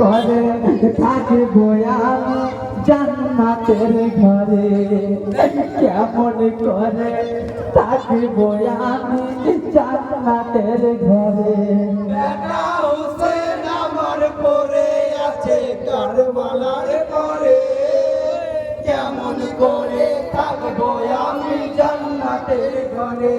করে থাকব আমি জান্নাতের ঘরে। কেমন করে থাকব আমি জান্নাতের ঘরে। আমার পরে আছে কারবালার পরে কেমন করে থাকব আমি জান্নাতের ঘরে।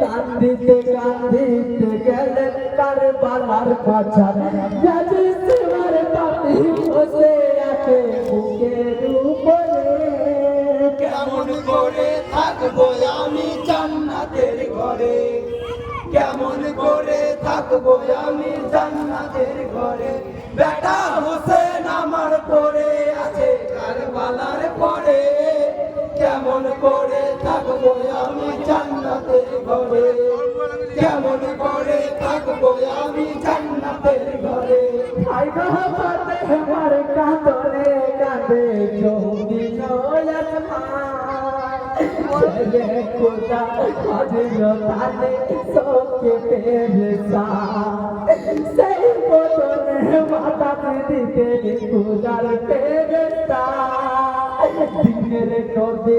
কান্দিতে কান্দিতে গেলে কারবালার পাছার যাতে তোমার পাপি বসে আছে বুকের উপরে কেমন করে থাকব আমি জান্নাতের ঘরে? কেমন করে থাকব আমি জান্নাতের ঘরে? বেটা হোসেন আমার পরে আছে কারবালার পরে। কেমন করে ঘরে। কেমন করে থাকব আমি জান্নাতের ঘরে? আই গহবতে আমার কাঁদরে কাঁদে জঙ্গি ছেলে কোথা হাজির তালে সবকে পেরেছা সেই বদনে মাতা দিতে পূজার পেরেছা দিনের নদী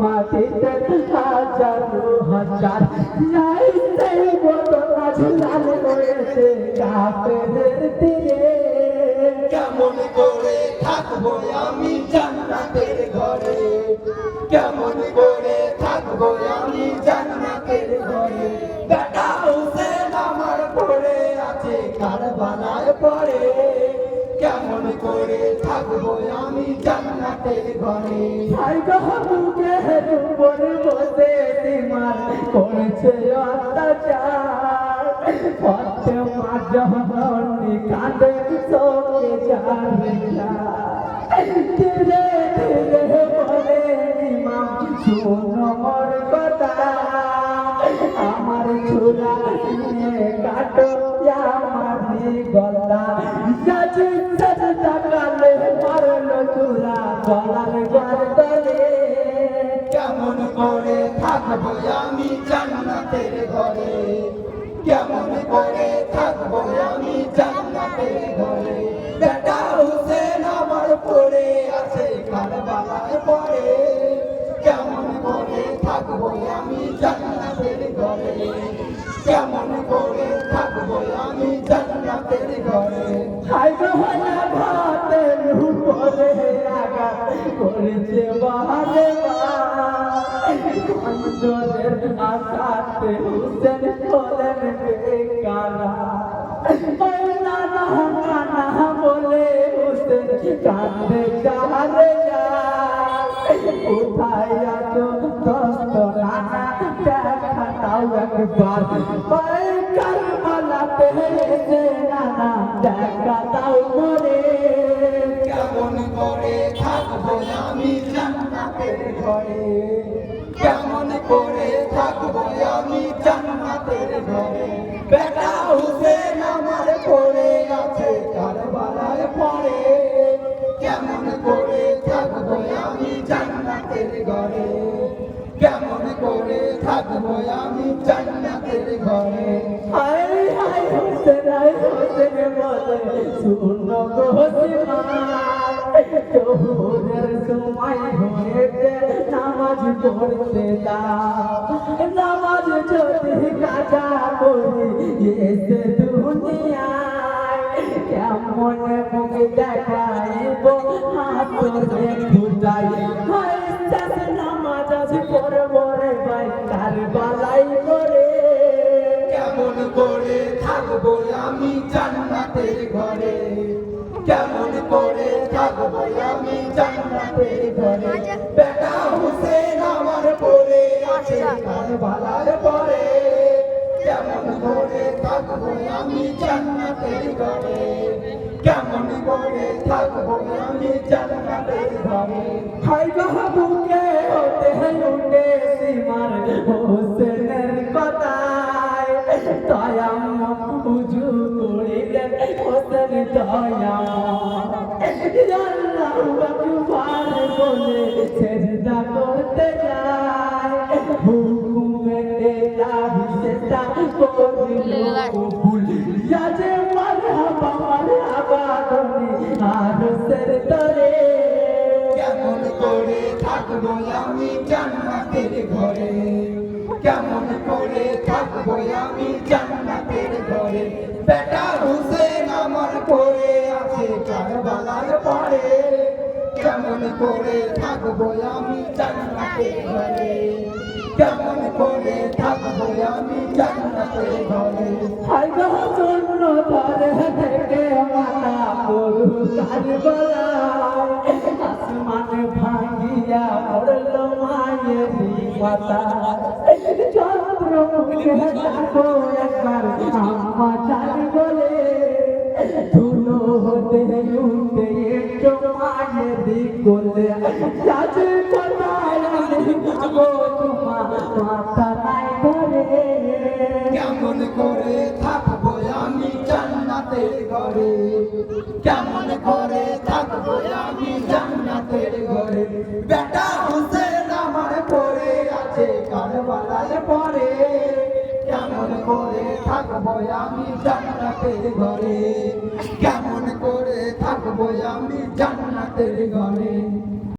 মাটিতে হাজারো হাজার নাই সেই বদনা ঝুলাল রয়েছে কাপের তীরে। কেমন করে থাকব আমি জান্নাতের ঘরে? কেমন করে থাকব আমি জান্নাতের ঘরে? বেটা হোসেন আমার পড়ে আছে কারবালায় পড়ে করে থাকব আমি জান্নাতের ঘরে। শুনো মোর কথা। আমার ছোলা কাটো আমার গলা গলার গর্দলে কেমন করে থাকব আমি জান্নাতের ঘরে? কেমন করে থাকব আমি জান্নাতের ঘরে? বেটা হুসেন আমার পড়ে আছে কারবালায় পড়ে কেমন করে থাকব আমি জান্নাতের ঘরে? কেমন করে থাকব আমি জান্নাতের ঘরে? হাই করেছে বাহারে অঞ্চলের আকাতে হুসেন বলেন বেকারা। নানা বলে হুসেন কান্দে চারে কোথায় আছো দোস্ত নানা দেখা দাও একবার। ওই কারবালাতে এসে নানা দেখা মরে করে থাকব আমি জান্নাতের কেমন করে থাকব আমি জান্নাতের ঘরে? বেটা হুসেন আমার পড়ে আছে, কারবালায় পড়ে। কেমন করে থাকব আমি জান্নাতের ঘরে? কেমন করে থাকব আমি জান্নাতের ঘরে? হাই হাই হোসেন হাই হোসেন বলে শুনো গো সময় হয়েছে নামাজ পড়তে নামাজ যদি কাজা করি এসে দুনিয়ায়, কেমন মুখ দেখাইব? হাত ধরে ফুটাই। নামাজ আজ পড়ব রে ভাই কার বালাই করে। কেমন করে থাকব আমি জান্নাতের ঘরে? কেমন করে থাকব আমি জান্নাতের ঘরে? বেটা হুসেন আমার পরে আছে কারবালার পরে। কেমন করে থাকব আমি জান্নাতের ঘরে? কেমন করে থাকব আমি জান্নাতের ঘরে? হাই বাবুকে হতে উঠে সীমার হোসেনের দয়াম আল্লাহু কেমন করে আমি ঘরে কেমন করে থাকব আমি জান্নাতের ঘরে? বেটা হুসেন পরে আছে কারবালার পরে কেমন করে থাকব আমি জান্নাতের ঘরে? কেমন করে থাকব আমি জান্নাতের ঘরে? হাই গো জন্ম ধরে থেকে মাতা গরু কারবালায়। আসমান ভাঙিয়া পড়ল মায়ের পাতা চন্দ্র মুখে থাকো দিক করলে ধরে কেমন করে থাকব আমি জান্নাতের ঘরে? কেমন করে থাকব আমি জান্নাতের ঘরে? বেটা হোসেন আমার পরে আছে কারবালার পরে। কেমন করে থাকব আমি জান্নাতের ঘরে? কেমন করে থাকব আমি জান্নাতের ঘরে